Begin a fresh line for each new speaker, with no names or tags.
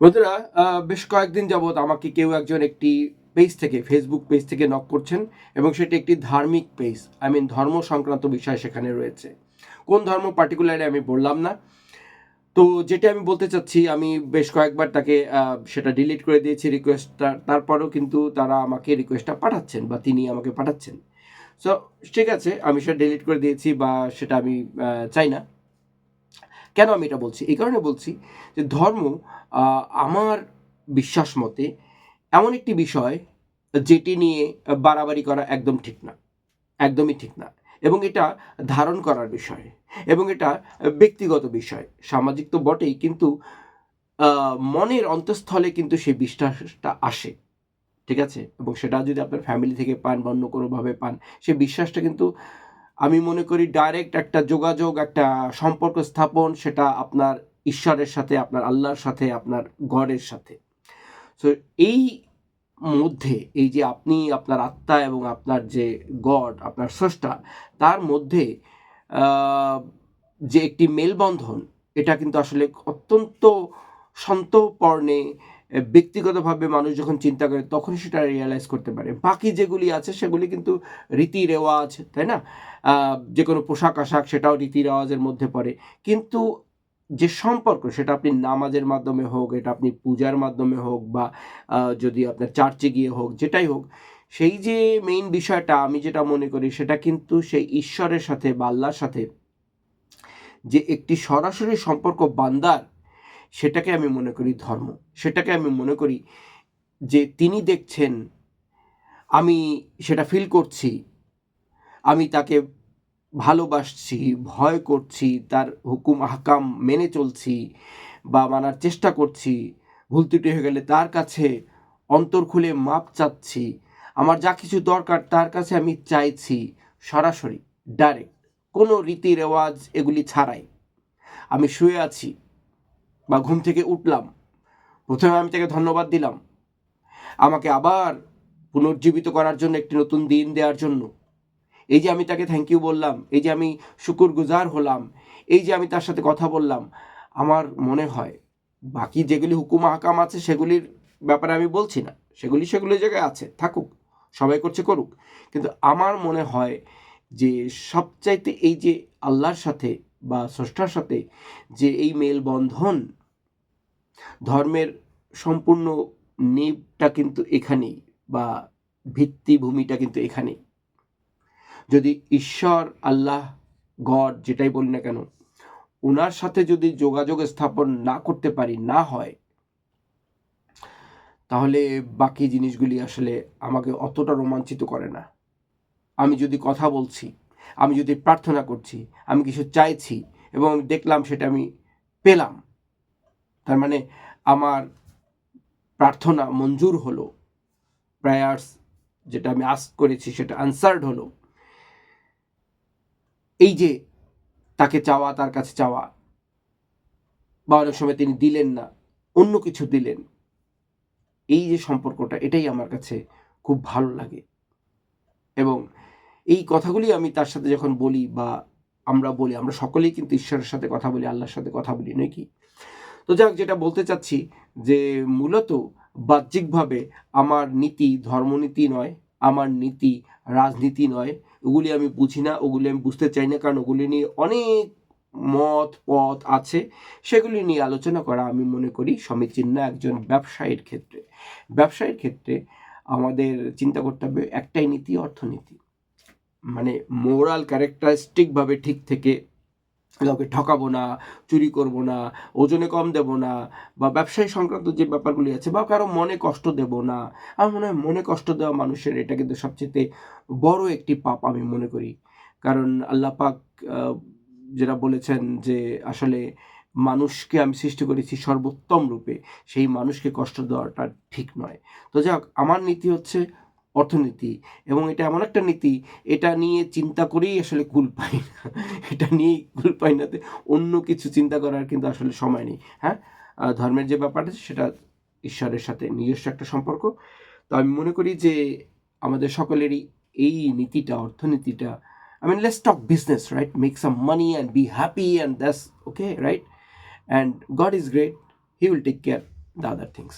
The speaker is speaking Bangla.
বন্ধুরা বেশ কয়েকদিন যাবৎ আমাকে কেউ একজন একটি পেজ থেকে ফেসবুক পেজ থেকে নক করছেন এবং সেটি একটি ধার্মিক পেজ আই মিন ধর্ম সংক্রান্ত বিষয় সেখানে রয়েছে। কোন ধর্ম পার্টিকুলারলি আমি বললাম না। তো যেটা আমি বলতে চাচ্ছি, আমি বেশ কয়েকবার তাকে সেটা ডিলিট করে দিয়েছি রিকোয়েস্টটা তারপরেও কিন্তু তারা আমাকে রিকোয়েস্টটা পাঠাচ্ছেন বা তিনি আমাকে পাঠাচ্ছেন। সো ঠিক আছে, আমি সেটা ডিলিট করে দিয়েছি বা সেটা আমি চাই না। কেন আমি এটা বলছি? এই কারণে বলছি যে ধর্ম আমার বিশ্বাস মতে এমন একটি বিষয় যেটি নিয়ে বাড়াবাড়ি করা একদম ঠিক না, একদমই ঠিক না। এবং এটা ধারণ করার বিষয় এবং এটা ব্যক্তিগত বিষয়। সামাজিক তো বটেই, কিন্তু মনের অন্তঃস্থলে কিন্তু সেই বিশ্বাসটা আসে। ঠিক আছে? এবং সেটা যদি আপনার ফ্যামিলি থেকে পান বা অন্য কোনোভাবে পান, সেই বিশ্বাসটা কিন্তু আমি মনে করি ডাইরেক্ট একটা যোগাযোগ, একটা সম্পর্ক স্থাপন, সেটা আপনার ঈশ্বরের সাথে, আপনার আল্লাহর সাথে, আপনার গডের সাথে। সো এই মধ্যে, এই যে আপনি, আপনার আত্মা এবং আপনার যে গড, আপনার স্রষ্টা, তার মধ্যে যে একটি মেলবন্ধন, এটা কিন্তু আসলে অত্যন্ত সন্তপর্ণে ব্যক্তিগতভাবে মানুষ যখন চিন্তা করে তখন সেটা রিয়েলাইজ করতে পারে। বাকি যেগুলি আছে, সেগুলি কিন্তু রীতি রেওয়াজ, তাই না? যে কোনো পোশাক আশাক, সেটাও রীতি রেওয়াজের মধ্যে পড়ে। কিন্তু যে সম্পর্ক, সেটা আপনি নামাজের মাধ্যমে হোক, এটা আপনি পূজার মাধ্যমে হোক, বা যদি আপনার চার্চে গিয়ে হোক, যেটাই হোক, সেই যে মেইন বিষয়টা, আমি যেটা মনে করি, সেটা কিন্তু সেই ঈশ্বরের সাথে বা আল্লাহর সাথে যে একটি সরাসরি সম্পর্ক বান্দার সেটাকে আমি মনে করি ধর্ম। সেটাকে আমি মনে করি যে তিনি দেখছেন, আমি সেটা ফিল করছি, আমি তাকে ভালোবাসছি, ভয় করছি, তার হুকুম, আহকাম মেনে চলছি বা মানার চেষ্টা করছি, ভুল ত্রুটি হয়ে গেলে তার কাছে অন্তর খুলে মাপ চাচ্ছি, আমার যা কিছু দরকার তার কাছে আমি চাইছি, সরাসরি ডাইরেক্ট কোনো রীতি রেওয়াজ এগুলি ছাড়াই। আমি শুয়ে আছি বা ঘুম থেকে উঠলাম। প্রথমে আমি তাকে ধন্যবাদ দিলাম। আমাকে আবার পুনর্জীবিত করার জন্য একটি নতুন দিন দেওয়ার জন্য। এই যে আমি তাকে থ্যাংক ইউ বললাম, এই যে আমি শুকুর গুজার হলাম, এই যে আমি তার সাথে কথা বললাম, আমার মনে হয় বাকি যেগুলি হুকুম হাকাম আছে সেগুলির ব্যাপারে আমি বলছি না। সেগুলি সেগুলি জায়গায় আছে, থাকুক, সবাই করছে করুক। কিন্তু আমার মনে হয় যে সবচাইতে এই যে আল্লাহর সাথে বা স্রষ্টার সাথে যে এই মেলবন্ধন ধর্মের সম্পূর্ণ নিবটা কিন্তু এখানেই বা ভিত্তিভূমিটা কিন্তু এখানেই। যদি ঈশ্বর, আল্লাহ, গড যেটাই বলি না কেন ওনার সাথে যদি যোগাযোগ স্থাপন না করতে পারি, না হয়, তাহলে বাকি জিনিসগুলি আসলে আমাকে অতটা রোমাঞ্চিত করে না। আমি যদি কথা বলছি, আমি যদি প্রার্থনা করছি, আমি কিছু চাইছি এবং দেখলাম সেটা আমি পেলাম তার মানে আমার প্রার্থনা মঞ্জুর হলো। প্রায়ার্স যেটা আমি আস করেছি সেটা আনসার্ড হলো। এই যে তাকে চাওয়া, তার কাছে চাওয়া, বা অনেক সময় তিনি দিলেন না, অন্য কিছু দিলেন, এই যে সম্পর্কটা, এটাই আমার কাছে খুব ভালো লাগে। এবং এই কথাগুলি আমি তার সাথে যখন বলি বা আমরা বলি, আমরা সকলেই কিন্তু ঈশ্বরের সাথে কথা বলি, আল্লাহর সাথে কথা বলি, নয় কি? তো যাক, যেটা বলতে চাচ্ছি যে মূলত বাহ্যিকভাবে আমার নীতি ধর্মনীতি নয়, আমার নীতি রাজনীতি নয়। ওগুলি আমি বুঝি না, ওগুলি আমি বুঝতে চাই না, কারণ ওগুলি নিয়ে অনেক মত, পথ আছে। সেগুলি নিয়ে আলোচনা করা আমি মনে করি সমীচীন না একজন ব্যবসায়ীর ক্ষেত্রে। ব্যবসায়ীর ক্ষেত্রে আমাদের চিন্তা করতে হবে একটাই নীতি, অর্থনীতি। মানে মোরাল ক্যারেক্টারিস্টিকভাবে ঠিক থেকে কাউকে ঠকাবো না, চুরি করব না, ওজনে কম দেব না, বা ব্যবসায়ী সংক্রান্ত যে ব্যাপারগুলি আছে, বা কারও মনে কষ্ট দেব না, আমার মনে হয় মনে কষ্ট দেওয়া মানুষের এটা কিন্তু সবচেয়ে বড় একটি পাপ আমি মনে করি। কারণ আল্লাহ পাক যেটা বলেছেন যে আসলে মানুষকে আমি সৃষ্টি করেছি সর্বোত্তম রূপে, সেই মানুষকে কষ্ট দেওয়াটা ঠিক নয়। তো যাক, আমার নীতি হচ্ছে অর্থনীতি এবং এটা এমন একটা নীতি এটা নিয়ে চিন্তা করেই আসলে কুল পাই না এটা নিয়েই কুল পাই নাতে অন্য কিছু চিন্তা করার কিন্তু আসলে সময় নেই হ্যাঁ ধর্মের যে ব্যাপারটা আছে সেটা ঈশ্বরের সাথে নিজস্ব একটা সম্পর্ক তো আমি মনে করি যে আমাদের সকলেরই এই নীতিটা অর্থনীতিটা I mean, let's talk business, right? Make some money and be happy, and that's okay, right? And God is great. He will take care. The other things